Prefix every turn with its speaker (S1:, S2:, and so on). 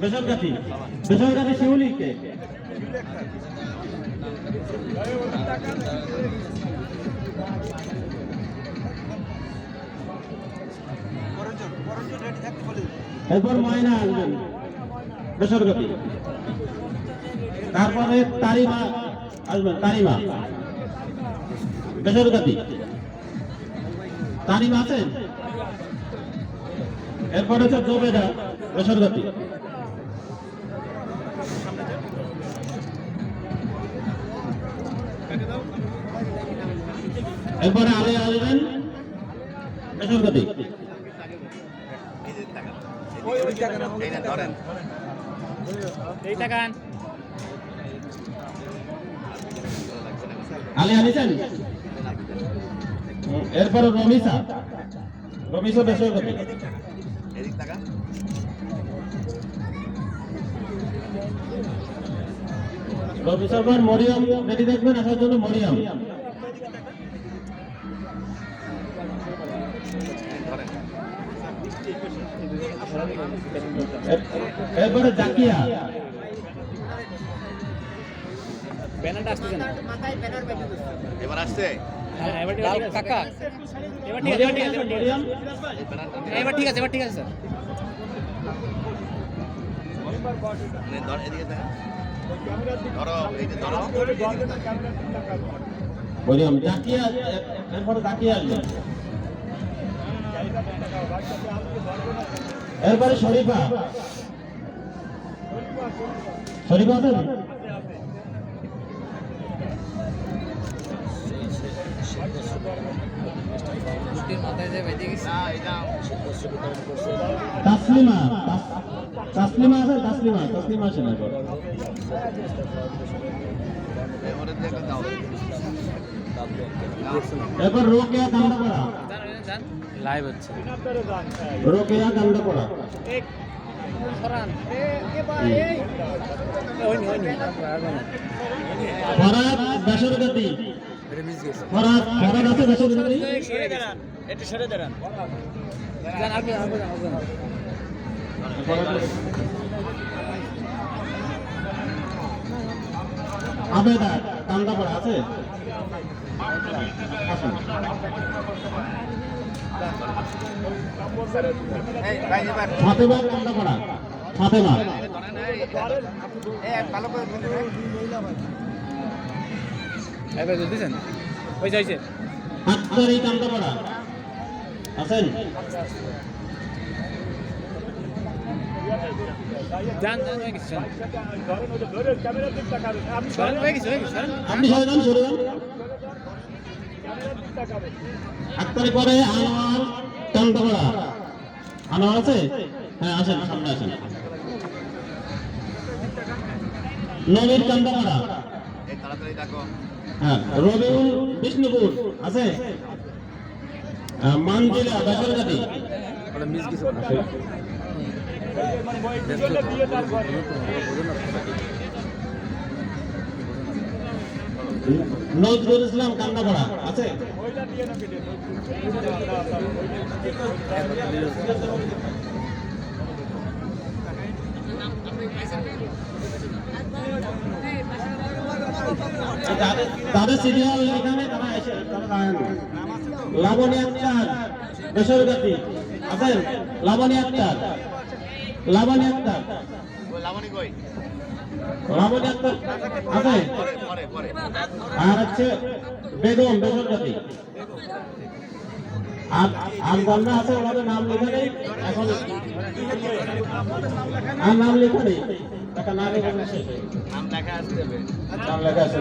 S1: বেসরকারি বেসরকারি শিউলি কে এরপর ময়না আসবেন বেসরকারি। তারপরে তারিমা আসবেন, তারিমা। বেসরকারি। তারিমা আছেন? এরপর হচ্ছে জোবেদা, বেসরকারি। এরপরে আলে আসবেন বেসরকারি আলে আনিছেন এরপরে রমিসা। রমিসা বেসরকারি রমিসার পর মরিয়ম রেডি দেখবেন আসার জন্য মরিয়ম। এরপরে জাকিয়া।
S2: ব্যানারটা আসতেছে না?
S3: এবার
S2: ঠিক আছে কাকা। এবার ঠিক আছে এবার ঠিক এবার ঠিক স্যার।
S1: এরপরে শরীফা। শরীফা
S3: এটা
S1: তাসলিমা তাসলিমা আছে তাসলিমা তাসলিমা আছে না?
S3: দাও
S1: রোকেয়া
S2: জান
S4: লাইভ হচ্ছে।
S1: রোকেয়া আছে বেসরকারি?
S2: সরে দাঁড়ান। একটু সরে দাঁড়ান আগে আগে আগে
S1: আবেদা আছে?
S3: এই ভাই এবার
S1: ফাতেমা ফাতেমা।
S3: এই এই ভালো করে।
S2: এবার দিছেন ওই যাইছে
S1: আক্তারি কান্দাপাড়া আছেন
S2: জান জান হয়ে সরেন হয়ে হয়ে সরেন
S1: আপনি সরে যান সরে যান আক্তারি পরে আনোয়ার কান্দাপাড়া আনোয়ার আছে? হ্যাঁ আসেন সামনে আসেন। নবীর কান্দাপাড়া হ্যাঁ রবিউল বিষ্ণুপুর আছে? আহ, মানজিলা
S4: মিস না
S1: নজরুল ইসলাম কান্দাপাড়া, আছে? তাদের- সিরিয়াল এখানে, তারা এসে তারা। লাবণী আক্তার, বেসরকারি, আছেন? লাবণী আক্তার। লাবণী আক্তার।
S3: লাবণী
S1: আক্তার। আছে? আর হচ্ছে বেগম বেসরকারি আর আর যারা আছে ওনাদের নাম লেখা নেই। এখন আর নাম লেখা নেই।
S3: নাম লেখা হবে
S1: নাম লেখা আছে।